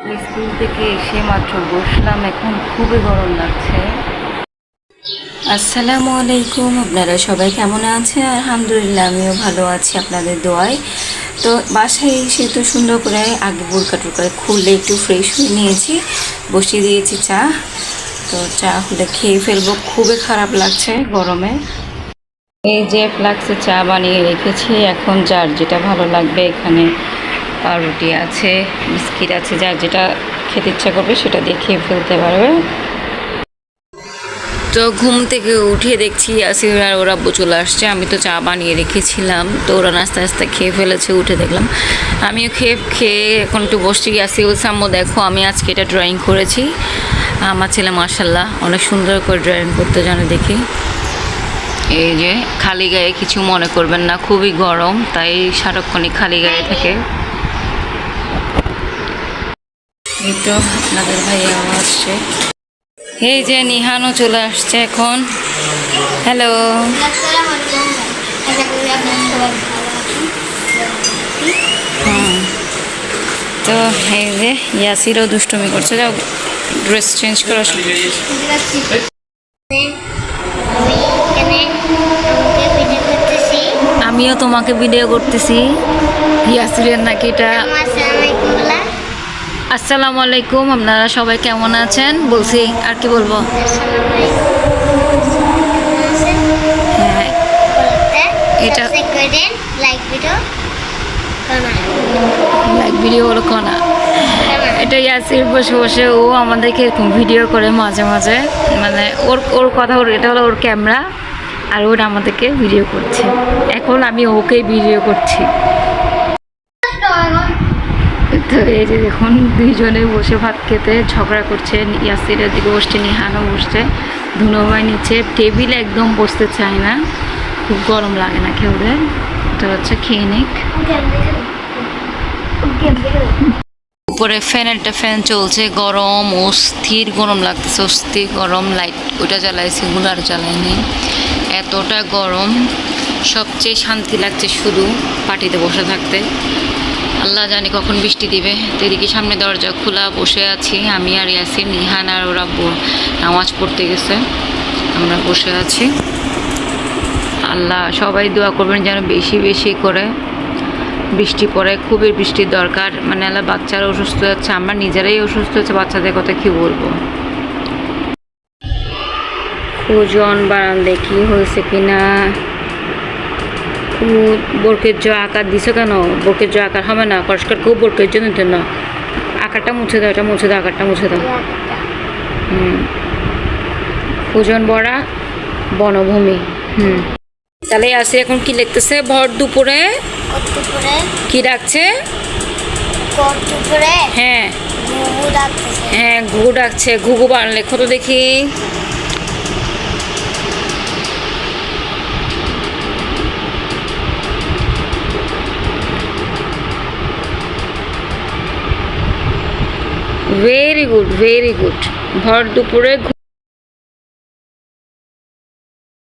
School থেকে এসে মাত্র বসলাম, এখন খুবই গরম লাগছে। আসসালামু আলাইকুম, আপনারা সবাই কেমন আছেন? আলহামদুলিল্লাহ, আমিও ভালো আছি আপনাদের দোয়ায়। তো বাসায় এসে তো সুন্দর করে আগে বোরকা টুরকা খুললে একটু ফ্রেশ হয়ে নিয়েছি, বসিয়ে দিয়েছি চা। তো চা হলে খেয়ে ফেলব, খুবই খারাপ লাগছে গরমে। এই যে ফ্লাক্সে চা বানিয়ে রেখেছি, এখন যার যেটা ভালো লাগবে এখানে পাউরুটি আছে, বিস্কিট আছে যার যেটা খেতে ইচ্ছা করবে সেটা দিয়ে খেয়ে ফেলতে পারবে। তো ঘুম থেকে উঠে দেখছি আসির আর ওরা চলে আসছে। আমি তো চা বানিয়ে রেখেছিলাম, তো ওরা নাস্তা নাস্তা খেয়ে ফেলেছে, উঠে দেখলাম। আমিও খেয়ে খেয়ে এখন একটু বসছি। আসিউল সাম্মু দেখো, আমি আজকে এটা ড্রয়িং করেছি। আমার ছেলে মার্শাল্লাহ অনেক সুন্দর করে ড্রয়িং করতে জানে দেখি। এই যে, খালি গায়ে কিছু মনে করবেন না, খুবই গরম, তাই সারাক্ষণই খালি গায়ে থাকে। এই তো আপনাদের ভাইয়া আসছে। এই যে নিহানও চলে আসছে এখন। হ্যালো তো এই যে ইয়াসিরও দুষ্টুমি করছে। যাও ড্রেস চেঞ্জ করো। আমিও তোমাকে ভিডিও করতেছি। ইয়াসিরের নাকি এটা আসসালামু আলাইকুম, আপনারা সবাই কেমন আছেন? বলছি, আর কি বলব? হ্যাঁ। এটা- লাইক ভিডিও লাইক ভিডিও এটা ইয়াসির বসে বসে, ও আমাদেরকে এরকম ভিডিও করে মাঝে মাঝে। মানে ওর ওর কথা ওর এটা হলো ওর ক্যামেরা আর ওর আমাদেরকে ভিডিও করছে। এখন আমি ওকেই ভিডিও করছি। তো এই যে দেখুন, দুইজনে বসে ভাত খেতে ঝগড়া করছে, ইয়াসিরের দিকে বসছে, নিহানও বসছে ধুনোভাই নিচে টেবিল একদম বসতে চায় না, খুব গরম লাগে না খেয়ে ওদের তো হচ্ছে খেয়ে নিক উপরে ফ্যান একটা ফ্যান চলছে, গরম, অস্থির গরম লাগতেছে, অস্থির গরম লাইট ওটা জ্বালাইছি গুলার জ্বালাইনি। এতটা গরম, সবচেয়ে শান্তি লাগছে শুধু পার্টিতে বসে থাকতে। আল্লাহ জানি কখন বৃষ্টি দিবে। তো এদিকে সামনে দরজা খোলা বসে আছি আমি আর ইয়াসির নিহান আর ওরা নামাজ পড়তে গেছে। আমরা বসে আছি। আল্লাহ, সবাই দোয়া করবেন যেন বেশি বেশি করে বৃষ্টি পড়ে। খুবই বৃষ্টির দরকার। মানে আল্লাহ বাচ্চারা অসুস্থ হচ্ছে, আমরা নিজেরাই অসুস্থ হচ্ছে, বাচ্চাদের কথা কি বলব? ওজন বাড়ান দেখি হয়েছে কিনা। বোরকের জ আকার দিছো কেন? বোরকের জ আকার হবে না? পরিষ্কার খুব বোরকের জন্য না। আকারটা মুছে দাও এটা মুছে দাও আকারটা মুছে দাও। হুম। ওজন বড়া বনভূমি। হুম। তাহলে আসি এখন কি লিখতেছে? ভর দুপুরে। কি ডাকছে? হ্যাঁ। হ্যাঁ ঘুঘু ডাকছে। ঘুঘু বান লেখো তো দেখি? ভেরি গুড ভেরি গুড ভর দুপুরে